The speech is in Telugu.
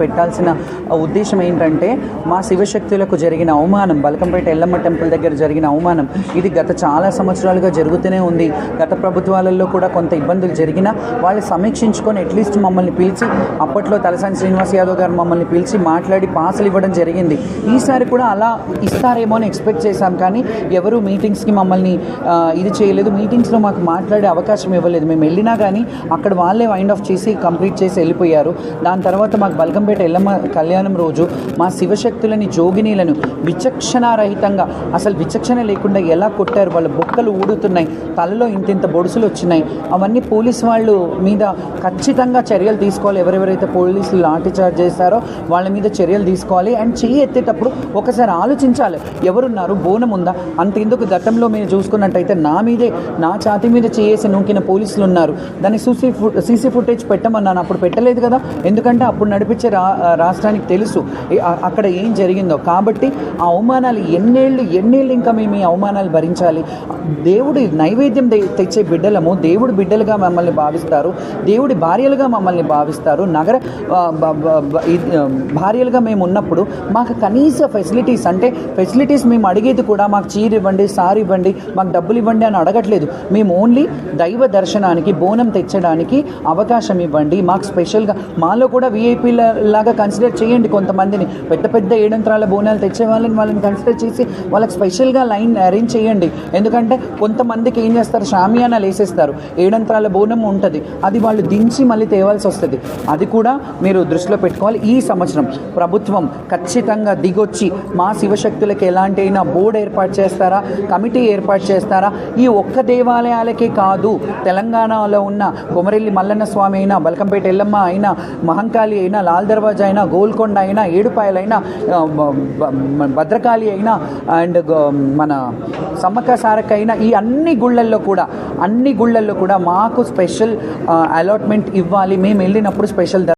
పెట్టాల్సిన ఉద్దేశం ఏంటంటే మా శివశక్తులకు జరిగిన అవమానం బలకంపేట ఎల్లమ్మ టెంపుల్ దగ్గర జరిగిన అవమానం ఇది గత చాలా సంవత్సరాలుగా జరుగుతూనే ఉంది. గత ప్రభుత్వాలలో కూడా కొంత ఇబ్బందులు జరిగినా వాళ్ళు సమీక్షించుకొని అట్లీస్ట్ మమ్మల్ని పిలిచి అప్పట్లో తలసాని శ్రీనివాస్ యాదవ్ గారు మమ్మల్ని పిలిచి మాట్లాడి పాసులు ఇవ్వడం జరిగింది. ఈసారి కూడా అలా ఇస్తారేమో అని ఎక్స్పెక్ట్ చేశాం కానీ ఎవరు మీటింగ్స్కి మమ్మల్ని ఇది చేయలేదు. మీటింగ్స్లో మాకు మాట్లాడే అవకాశం ఇవ్వలేదు. మేము వెళ్ళినా కానీ అక్కడ వాళ్ళే వైండ్ ఆఫ్ చేసి కంప్లీట్ చేసి వెళ్ళిపోయారు. దాని తర్వాత మాకు బల్కంపేట ఎల్లమ్మ కళ్యాణం రోజు మా శివశక్తులని జోగినీలను విచక్షణారహితంగా అసలు విచక్షణ లేకుండా ఎలా కొట్టారు? వాళ్ళ బొక్కలు ఊడుతున్నాయి తలలో ఇంతింత బొడుసులు వచ్చినాయి. అవన్నీ పోలీస్ వాళ్ళు మీద ఖచ్చితంగా చర్యలు తీసుకోవాలి. ఎవరెవరైతే పోలీసులు లాఠీ చార్జ్ చేస్తారో వాళ్ళ మీద చర్యలు తీసుకోవాలి. అండ్ చెయ్యి ఎత్తేటప్పుడు ఒకసారి ఆలోచించాలి. ఎవరున్నారు? బోనం ఉందా? అంతెందుకు గతంలో మీరు చూసుకున్నట్టయితే నా మీదే నా ఛాతి మీద చేసి నూకిన పోలీసులు ఉన్నారు. దాన్ని సీసీ ఫుట్ సీసీ ఫుటేజ్ పెట్టమన్నాను. అప్పుడు పెట్టలేదు కదా? ఎందుకంటే అప్పుడు నడిపించే రా రాష్ట్రానికి తెలుసు. అక్కడ ఏం జరిగిందో. కాబట్టి ఆ అవమానాలు ఎన్నేళ్ళు ఎన్నేళ్ళు ఇంకా మేము ఈ అవమానాలు భరించాలి. దేవుడి నైవేద్యం తెచ్చే బిడ్డలము దేవుడి బిడ్డలుగా మమ్మల్ని భావిస్తారు. దేవుడి భార్యలుగా మమ్మల్ని భావిస్తారు. నగర భార్యలుగా మేము ఉన్నప్పుడు మాకు కనీస ఫెసిలిటీస్ అంటే ఫెసిలిటీస్ మేము అడిగేది కూడా మాకు చీర ఇవ్వండి సార్ ఇవ్వండి మాకు డబ్బులు ఇవ్వండి అని అడగట్లేదు. మేము ఓన్లీ దైవ దర్శనానికి బోనం తెచ్చడానికి అవకాశం ఇవ్వండి. మాకు స్పెషల్గా మాలో కూడా విఐపీల లాగా కన్సిడర్ చేయండి కొంతమందిని. పెద్ద పెద్ద ఏడంతరాల బోనాలు తెచ్చే వాళ్ళని వాళ్ళని కన్సిడర్ చేసి వాళ్ళకి స్పెషల్గా లైన్ అరేంజ్ చేయండి. ఎందుకంటే కొంతమందికి ఏం చేస్తారు? షామియానాలు వేసేస్తారు. ఏడంతరాల బోనం ఉంటుంది. అది వాళ్ళు దించి మళ్ళీ తేవాల్సి వస్తుంది. అది కూడా మీరు దృష్టిలో పెట్టుకోవాలి. ఈ సంవత్సరం ప్రభుత్వం ఖచ్చితంగా దిగొచ్చి మా శివశక్తులకి ఎలాంటి అయినా బోర్డు ఏర్పాటు చేస్తారా? కమిటీ ఏర్పాటు చేస్తారా? ఈ ఒక్క దేవాలయాలకే కాదు తెలంగాణలో ఉన్న కొమరెల్లి మల్లన్న స్వామి అయినా బల్కంపేట ఎల్లమ్మ అయినా మహంకాళి అయినా లాల్దర హైదరాబాద్ అయినా గోల్కొండ అయినా ఏడుపాయలైనా భద్రకాళి అయినా అండ్ మన సమ్మక్క సారక్క అయినా ఈ అన్ని గుళ్ళల్లో కూడా అన్ని గుళ్ళల్లో కూడా మాకు స్పెషల్ అలాట్మెంట్ ఇవ్వాలి. మేము వెళ్ళినప్పుడు స్పెషల్